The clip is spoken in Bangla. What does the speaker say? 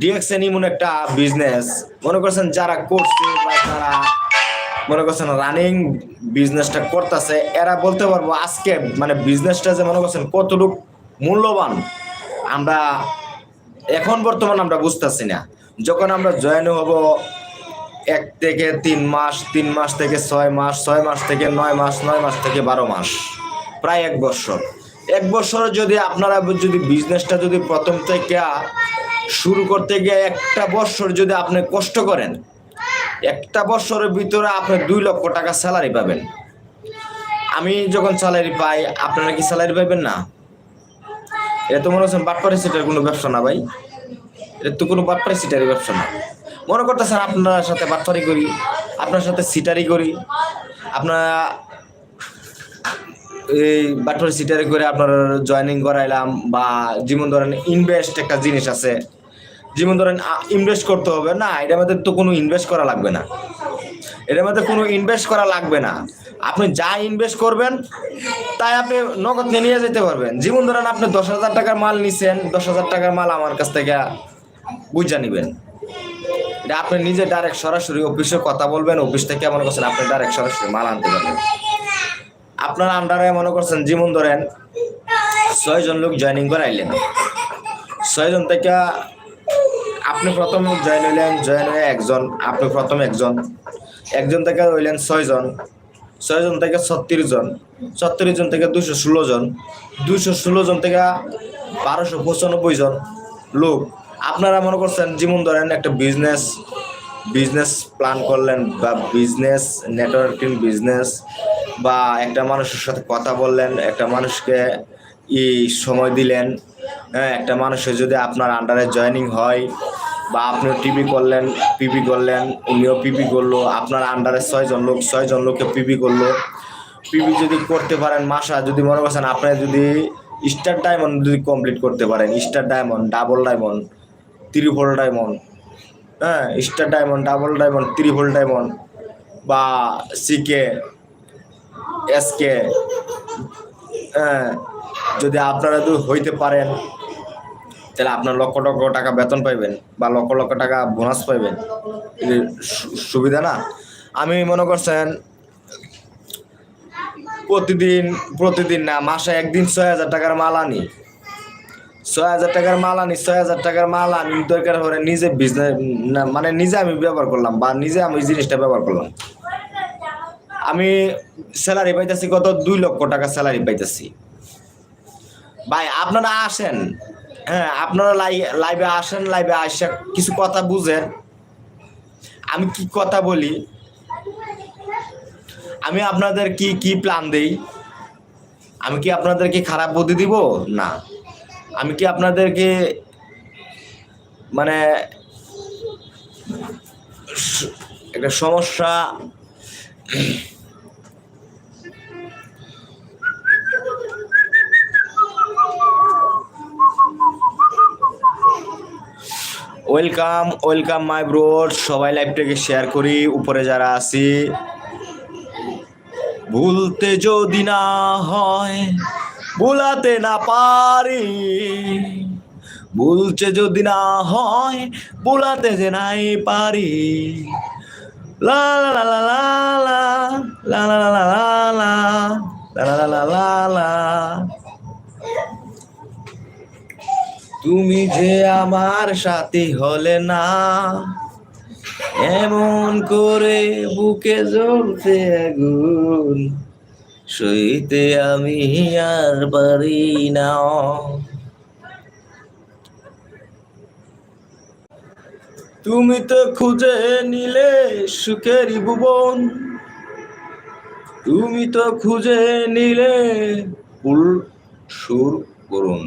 ডিএক্সএন এমন একটা বিজনেস মনে করছেন যারা করছে বা যারা মনে করছেন রানিং বিজনেসটা করতেছে, এরা বলতে পারব আজকে মানে বিজনেসটা যে মনে করছেন কতটুকু মূল্যবান, আমরা এখন বর্তমান আমরা বুঝতেছি না। যখন আমরা জয়েন হব এক থেকে তিন মাস তিন মাস থেকে ছয় মাস ছয় মাস থেকে নয় মাস নয় মাস থেকে বারো মাস, প্রায় এক বছর। এক বছর যদি আপনারা যদি বিজনেসটা যদি প্রথম থেকে শুরু করতে গিয়ে একটা বছর যদি আপনি কষ্ট করেন, একটা বছরের ভিতরে আপনি দুই লক্ষ টাকা স্যালারি পাবেন। আমি যখন স্যালারি পাই, আপনারা কি স্যালারি পাবেন না? এটা তো মনে হচ্ছে বাটপারি সিটের কোনো ব্যবসা না ভাই। এটা তো কোনো বাটপারি সিটারি ব্যবসা না। মনে করতেছেন আপনার সাথে বাটপারি করি, আপনার সাথে সিটারি করি, আপনারা এই বাটপারি সিটারি করে আপনার জয়েনিং করাইলাম বা যেমন ধরেন ইনভেস্ট একটা জিনিস আছে যেমন ধরেন ইনভেস্ট করতে হবে, না এটার মধ্যে তো কোনো ইনভেস্ট করা লাগবে না। এটার মধ্যে কোনো ইনভেস্ট করা লাগবে না। আপনি যা ইনভেস্ট করবেন, তাই আপনি নগদ নিয়ে যেতে পারবেন। যেমন ধরেন, আপনি দশ হাজার টাকার মাল নিছেন, দশ হাজার টাকার মাল আমার কাছ থেকে বুঝা নিবেন। এটা আপনি নিজে ডাইরেক্ট সরাসরি অফিসে কথা বলবেন অফিস থেকে মনে করছেন আপনি ডাইরেক্ট সরাসরি মাল আনতে পারবেন। আপনার আন্ডারে মনে করছেন, যেমন ধরেন, ছয়জন লোক জয়েনিং করাইলেন। ছয়জন থেকে আপনি প্রথম জয়েন হইলেন, জয়েন হয়ে একজন, আপনি প্রথম একজন। একজন থেকে হইলেন ছয়জন ছয়জন থেকে ছত্রিশ জন ছত্রিশ জন থেকে দুশো ষোলো জন দুশো ষোলো জন থেকে বারোশো পঁচানব্বই জন লোক। আপনারা মনে করছেন যেমন ধরেন একটা বিজনেস বিজনেস প্ল্যান করলেন বা বিজনেস নেটওয়ার্কিং বিজনেস বা একটা মানুষের সাথে কথা বললেন, একটা মানুষকে ই সময় দিলেন হ্যাঁ একটা মানুষের যদি আপনার আন্ডারে জয়েনিং হয় বা আপনিও টিভি করলেন পিপি করলেন, উনিও পিপি করল, আপনার আন্ডারে ছয়জন লোক, ছয়জন লোককে পিপি করল। পিপি যদি করতে পারেন মাসা যদি মনে করছেন আপনি যদি স্টার ডায়মন্ড যদি কমপ্লিট করতে পারেন star diamond double diamond triple diamond হ্যাঁ star diamond double diamond triple diamond বা সিকে এসকে হ্যাঁ যদি আপনারা যদি হইতে পারেন তাহলে আপনার লক্ষ লক্ষ টাকা বেতন পাইবেন বা লক্ষ লক্ষ টাকা বোনাস পাইবেন। সুবিধা না? আমি মনে করছেন, প্রতিদিন প্রতিদিন না, মাসে একদিন ছয় হাজার টাকার মাল আনি। ছয় হাজার টাকার মাল আনি, ছয় হাজার টাকার মাল আমি দরকার হলে নিজে বিজনেস মানে নিজে আমি ব্যবহার করলাম বা নিজে আমি জিনিসটা ব্যবহার করলাম। আমি স্যালারি পাইতেছি কত? দুই লক্ষ টাকা স্যালারি পাইতেছি। ভাই, আপনারা আসেন। হ্যাঁ আপনারা লাইভে আসেন, লাইভে আসে, কিছু কথা বুঝেন। আমি কি কথা বলি? আমি আপনাদের কি কি প্ল্যান দেই? আমি কি আপনাদেরকে খারাপ বুদ্ধি দিব? না। আমি কি আপনাদেরকে মানে একটা সমস্যা ওয়েলকাম ওয়েলকাম মাই ব্রোড সবাই লাইভটাকে শেয়ার করি উপরে যারা আছি ভুলতে যদি না হয় ভুলাতে না পারি ভুলছে যদি না হয় ভুলাতে যে নাই পারি লা লা লা লা লা লা লা লা লা লা লা লা লা লা লা তুমি যে আমার সাথী হলে না, এমন করে বুকে জ্বলতে আগুন, সইতে আমি আর পারি না। তুমি তো খুঁজে নিলে সুখেরই ভুবন, তুমি তো খুঁজে নিলে ফুল সুর করুন